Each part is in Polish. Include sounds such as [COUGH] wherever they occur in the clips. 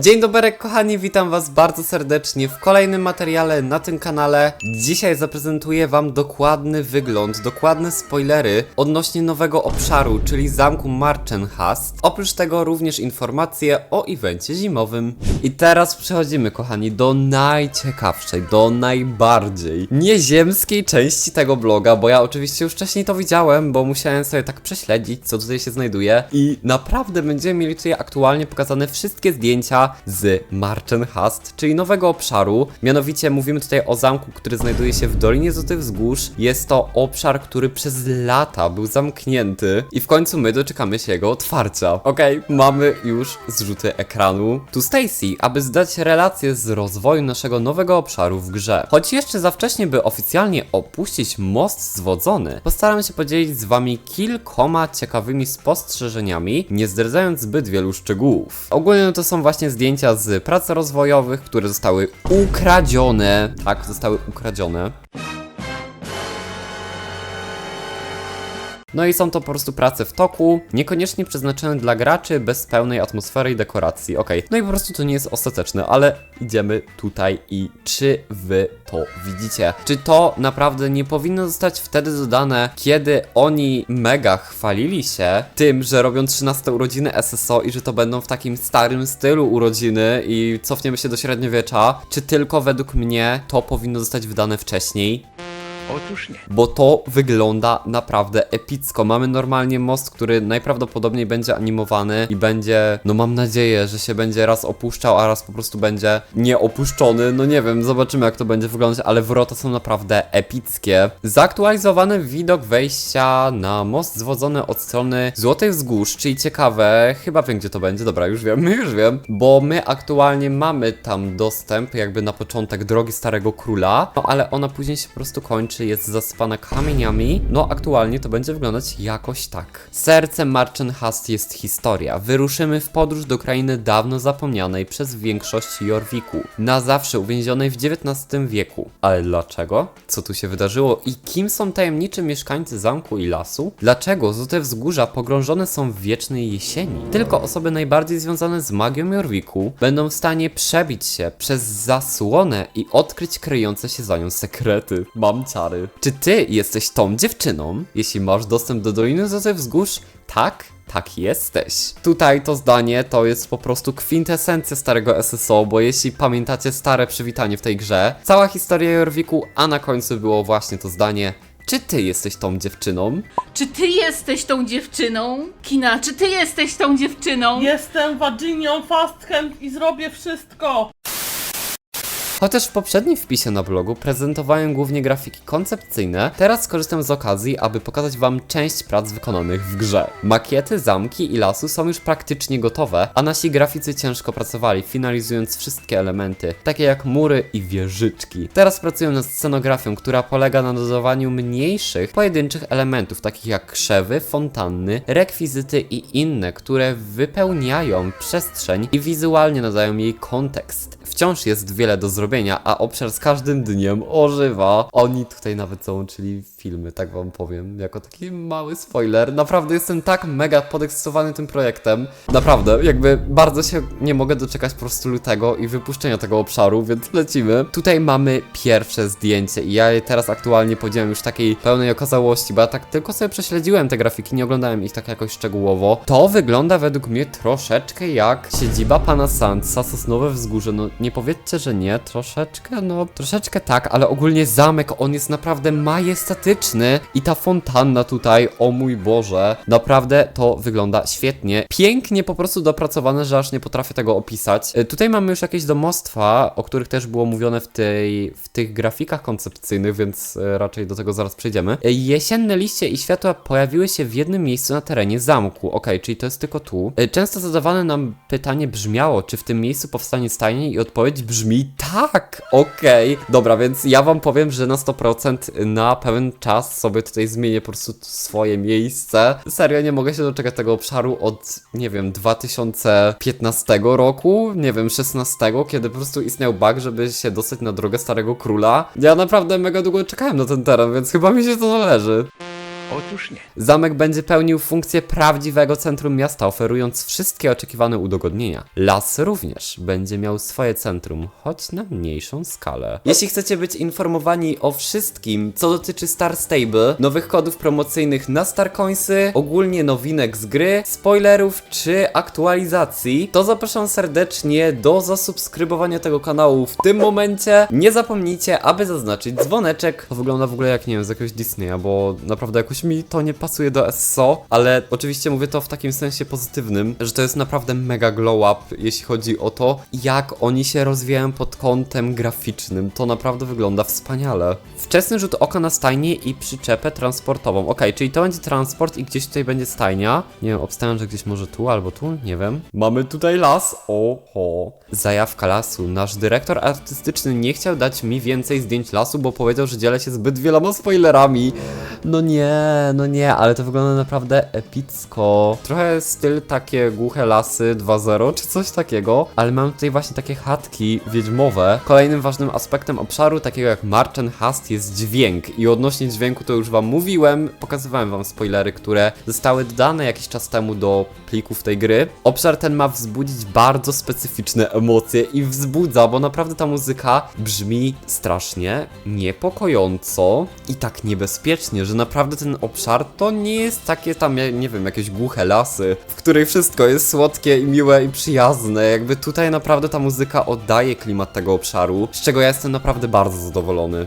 Dzień dobry kochani, witam was bardzo serdecznie w kolejnym materiale na tym kanale. Dzisiaj zaprezentuję wam dokładny wygląd, dokładne spoilery odnośnie nowego obszaru, czyli zamku Marchenhast. Oprócz tego również informacje o evencie zimowym. I teraz przechodzimy kochani do najciekawszej, do najbardziej nieziemskiej części tego bloga, bo ja oczywiście już wcześniej to widziałem, bo musiałem sobie tak prześledzić, co tutaj się znajduje. I naprawdę będziemy mieli tutaj aktualnie pokazane wszystkie zdjęcia z Marchenhast, czyli nowego obszaru. Mianowicie mówimy tutaj o zamku, który znajduje się w Dolinie Złotych Wzgórz. Jest to obszar, który przez lata był zamknięty i w końcu my doczekamy się jego otwarcia. Okej, mamy już zrzuty ekranu. Tu Stacy, aby zdać relację z rozwoju naszego nowego obszaru w grze. Choć jeszcze za wcześnie, by oficjalnie opuścić most zwodzony, postaram się podzielić z wami kilkoma ciekawymi spostrzeżeniami, nie zdradzając zbyt wielu szczegółów. Ogólnie to są właśnie zdjęcia z prac rozwojowych, które zostały ukradzione. Tak, zostały ukradzione. No i są to po prostu prace w toku, niekoniecznie przeznaczone dla graczy, bez pełnej atmosfery i dekoracji. Okej, no i po prostu to nie jest ostateczne, ale idziemy tutaj i czy wy to widzicie? Czy to naprawdę nie powinno zostać wtedy dodane, kiedy oni mega chwalili się tym, że robią 13 urodziny SSO i że to będą w takim starym stylu urodziny i cofniemy się do średniowiecza? Czy tylko według mnie to powinno zostać wydane wcześniej? Otóż nie. bo to wygląda naprawdę epicko. Mamy normalnie most, który najprawdopodobniej będzie animowany i będzie, no mam nadzieję, że się będzie raz opuszczał, a raz po prostu będzie nieopuszczony. No nie wiem, zobaczymy jak to będzie wyglądać, ale wrota są naprawdę epickie. Zaktualizowany widok wejścia na most zwodzony od strony Złotych Wzgórz, czyli ciekawe, chyba wiem gdzie to będzie, dobra, już wiem, [LAUGHS] już wiem, bo my aktualnie mamy tam dostęp jakby na początek drogi Starego Króla, no ale ona później się po prostu kończy, jest zasypana kamieniami, no aktualnie to będzie wyglądać jakoś tak. Sercem Marchenhast jest historia. Wyruszymy w podróż do krainy dawno zapomnianej przez większość Jorwiku, na zawsze uwięzionej w XIX wieku. Ale dlaczego? Co tu się wydarzyło i kim są tajemniczy mieszkańcy zamku i lasu? Dlaczego złote wzgórza pogrążone są w wiecznej jesieni? Tylko osoby najbardziej związane z magią Jorwiku będą w stanie przebić się przez zasłonę i odkryć kryjące się za nią sekrety. Mam ciary. Czy ty jesteś tą dziewczyną? Jeśli masz dostęp do Doliny Złotych Wzgórz, tak? Tak jesteś. Tutaj to zdanie to jest po prostu kwintesencja starego SSO, bo jeśli pamiętacie stare przywitanie w tej grze, cała historia Jorwiku, a na końcu było właśnie to zdanie czy ty jesteś tą dziewczyną? Czy ty jesteś tą dziewczyną? Kina, czy ty jesteś tą dziewczyną? Jestem Virginią Fasthand i zrobię wszystko! Chociaż w poprzednim wpisie na blogu prezentowałem głównie grafiki koncepcyjne, teraz skorzystam z okazji, aby pokazać wam część prac wykonanych w grze. Makiety, zamki i lasu są już praktycznie gotowe, a nasi graficy ciężko pracowali, finalizując wszystkie elementy, takie jak mury i wieżyczki. Teraz pracują nad scenografią, która polega na dodawaniu mniejszych, pojedynczych elementów, takich jak krzewy, fontanny, rekwizyty i inne, które wypełniają przestrzeń i wizualnie nadają jej kontekst. Wciąż jest wiele do zrobienia, a obszar z każdym dniem ożywa. Oni tutaj nawet załączyli filmy, tak wam powiem, jako taki mały spoiler. Naprawdę jestem tak mega podekscytowany tym projektem. Naprawdę, jakby bardzo się nie mogę doczekać po prostu lutego i wypuszczenia tego obszaru, więc [LAUGHS] lecimy. Tutaj mamy pierwsze zdjęcie i ja je teraz aktualnie podziałem już takiej pełnej okazałości, bo ja tak tylko sobie prześledziłem te grafiki, nie oglądałem ich tak jakoś szczegółowo. To wygląda według mnie troszeczkę jak siedziba pana Sandsa, Sosnowe Wzgórze. No nie powiedzcie, że nie, no troszeczkę tak, ale ogólnie zamek, on jest naprawdę majestatyczny i ta fontanna tutaj, o mój Boże, naprawdę to wygląda świetnie. Pięknie po prostu dopracowane, że aż nie potrafię tego opisać. E, Tutaj mamy już jakieś domostwa, o których też było mówione w, tej, w tych grafikach koncepcyjnych, więc e, raczej do tego zaraz przejdziemy. E, Jesienne liście i światła pojawiły się w jednym miejscu na terenie zamku. Okej, czyli to jest tylko tu. Często zadawane nam pytanie brzmiało, czy w tym miejscu powstanie stajnie i odpowiedź brzmi tak, okej. Dobra, więc ja wam powiem, że na 100% na pewien czas sobie tutaj zmienię po prostu swoje miejsce. Serio, nie mogę się doczekać tego obszaru od, nie wiem, 2015 roku, nie wiem, 16, kiedy po prostu istniał bug, żeby się dostać na drogę Starego Króla. Ja naprawdę mega długo czekałem na ten teren, więc chyba mi się to należy. Otóż nie. Zamek będzie pełnił funkcję prawdziwego centrum miasta, oferując wszystkie oczekiwane udogodnienia. Las również będzie miał swoje centrum, choć na mniejszą skalę. Jeśli chcecie być informowani o wszystkim, co dotyczy Star Stable, nowych kodów promocyjnych na Starcoinsy, ogólnie nowinek z gry, spoilerów czy aktualizacji, to zapraszam serdecznie do zasubskrybowania tego kanału w tym momencie. Nie zapomnijcie, aby zaznaczyć dzwoneczek. To wygląda w ogóle jak, nie wiem, z jakiegoś Disneya, bo naprawdę jakoś mi to nie pasuje do SSO, ale oczywiście mówię to w takim sensie pozytywnym, że to jest naprawdę mega glow up, jeśli chodzi o to, jak oni się rozwijają pod kątem graficznym. To naprawdę wygląda wspaniale. Wczesny rzut oka na stajnię i przyczepę transportową. Okej, czyli to będzie transport i gdzieś tutaj będzie stajnia. Nie wiem, obstawiam, że gdzieś może tu albo tu, nie wiem. Mamy tutaj las. Oho. Zajawka lasu. Nasz dyrektor artystyczny nie chciał dać mi więcej zdjęć lasu, bo powiedział, że dzielę się zbyt wieloma spoilerami. No nie, no nie, ale to wygląda naprawdę epicko. Trochę styl takie głuche lasy 2.0 czy coś takiego, ale mam tutaj właśnie takie chatki wiedźmowe. Kolejnym ważnym aspektem obszaru, takiego jak Marchen Hast, jest dźwięk. I odnośnie dźwięku to już wam mówiłem, pokazywałem wam spoilery, które zostały dodane jakiś czas temu do plików tej gry. Obszar ten ma wzbudzić bardzo specyficzne emocje i wzbudza, bo naprawdę ta muzyka brzmi strasznie niepokojąco i tak niebezpiecznie, że naprawdę ten obszar to nie jest takie tam, nie wiem, jakieś głuche lasy, w których wszystko jest słodkie i miłe i przyjazne. Jakby tutaj naprawdę ta muzyka oddaje klimat tego obszaru, z czego ja jestem naprawdę bardzo zadowolony.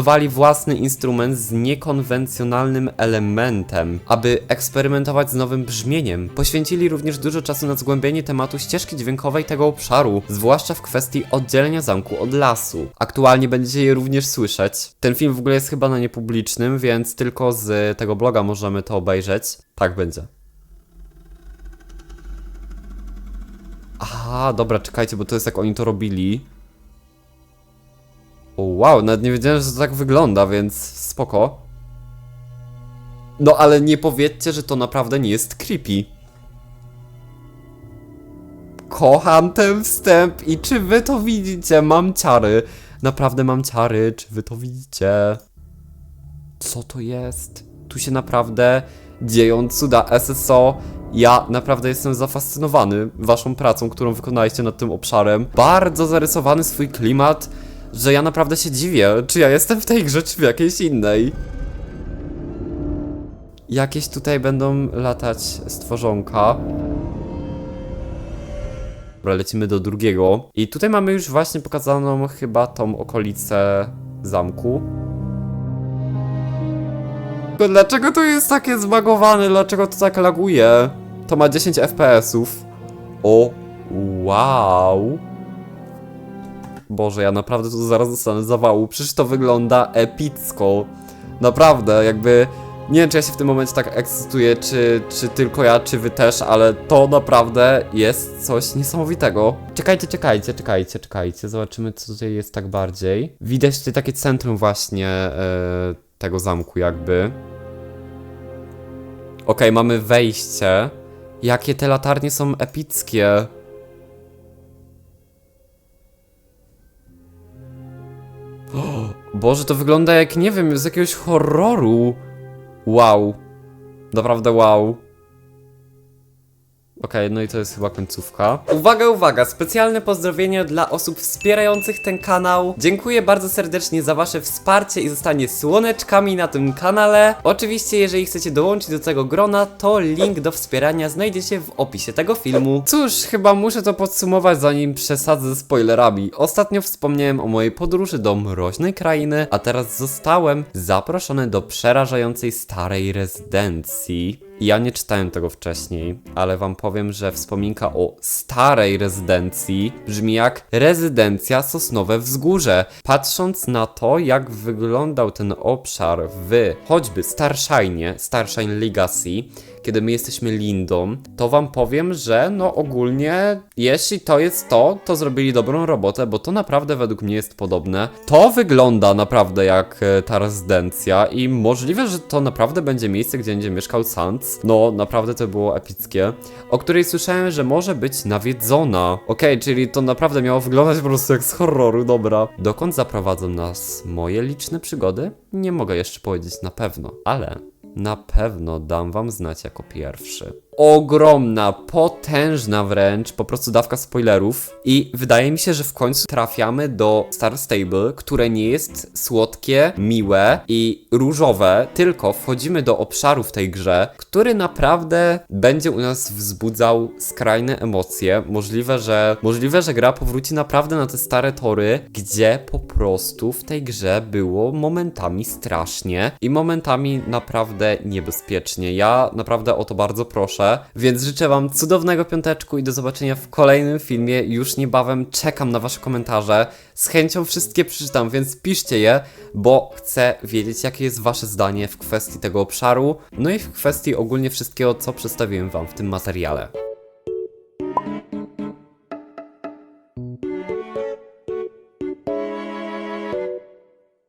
Zbudowali własny instrument z niekonwencjonalnym elementem, aby eksperymentować z nowym brzmieniem. Poświęcili również dużo czasu na zgłębienie tematu ścieżki dźwiękowej tego obszaru, zwłaszcza w kwestii oddzielenia zamku od lasu. Aktualnie będziecie je również słyszeć. Ten film w ogóle jest chyba na niepublicznym, więc tylko z tego bloga możemy to obejrzeć. Tak będzie. Aha, dobra, czekajcie, bo to jest jak oni to robili. Wow, nawet nie wiedziałem, że to tak wygląda, więc spoko. No ale nie powiedzcie, że to naprawdę nie jest creepy. Kocham ten wstęp i czy wy to widzicie? Mam ciary. Naprawdę mam ciary, czy wy to widzicie? Co to jest? Tu się naprawdę dzieją cuda SSO. Ja naprawdę jestem zafascynowany waszą pracą, którą wykonaliście nad tym obszarem. Bardzo zarysowany swój klimat, że ja naprawdę się dziwię, czy ja jestem w tej grze, czy w jakiejś innej. Jakieś tutaj będą latać stworzonka. Dobra, lecimy do drugiego. I tutaj mamy już właśnie pokazaną chyba tą okolicę zamku. Dlaczego to jest takie zbagowane? Dlaczego to tak laguje? To ma 10 FPS-ów. O, wow. Boże, ja naprawdę tu zaraz dostanę zawału. Przecież to wygląda epicko. Naprawdę, jakby... Nie wiem, czy ja się w tym momencie tak ekscytuję, czy, czy tylko ja, czy wy też, ale to naprawdę jest coś niesamowitego. Czekajcie, czekajcie, czekajcie, czekajcie. Zobaczymy, co tutaj jest tak bardziej. Widać tutaj takie centrum właśnie e, tego zamku jakby. Okej, mamy wejście. Jakie te latarnie są epickie. Boże, to wygląda jak, nie wiem, z jakiegoś horroru. Wow. Naprawdę wow. Okej, no i to jest chyba końcówka. Uwaga, uwaga, specjalne pozdrowienia dla osób wspierających ten kanał. Dziękuję bardzo serdecznie za wasze wsparcie i zostanie słoneczkami na tym kanale. Oczywiście, jeżeli chcecie dołączyć do tego grona, to link do wspierania znajdziecie w opisie tego filmu. Cóż, chyba muszę to podsumować zanim przesadzę ze spoilerami. Ostatnio wspomniałem o mojej podróży do mroźnej krainy, a teraz zostałem zaproszony do przerażającej starej rezydencji. Ja nie czytałem tego wcześniej, ale wam powiem, że wspominka o starej rezydencji brzmi jak rezydencja Sosnowe Wzgórze. Patrząc na to, jak wyglądał ten obszar w choćby Starshine, Starshine Legacy, kiedy my jesteśmy Lindą, to wam powiem, że no ogólnie, jeśli to jest to, to zrobili dobrą robotę, bo to naprawdę według mnie jest podobne. To wygląda naprawdę jak e, ta rezydencja i możliwe, że to naprawdę będzie miejsce, gdzie będzie mieszkał Sans. No, naprawdę to było epickie. O której słyszałem, że może być nawiedzona. Okej, czyli to naprawdę miało wyglądać po prostu jak z horroru, dobra. Dokąd zaprowadzą nas moje liczne przygody? Nie mogę jeszcze powiedzieć na pewno, ale na pewno dam wam znać jako pierwszy. Ogromna, potężna wręcz, po prostu dawka spoilerów. I wydaje mi się, że w końcu trafiamy do Star Stable, które nie jest słodkie, miłe i różowe, tylko wchodzimy do obszaru w tej grze, który naprawdę będzie u nas wzbudzał skrajne emocje. Możliwe, że możliwe, że gra powróci naprawdę na te stare tory, gdzie po prostu w tej grze było momentami strasznie i momentami naprawdę niebezpiecznie. Ja naprawdę o to bardzo proszę, więc życzę wam cudownego piąteczku i do zobaczenia w kolejnym filmie już niebawem. Czekam na wasze komentarze. Z chęcią wszystkie przeczytam, więc piszcie je, bo chcę wiedzieć jakie jest wasze zdanie w kwestii tego obszaru, no i w kwestii ogólnie wszystkiego, co przedstawiłem wam w tym materiale.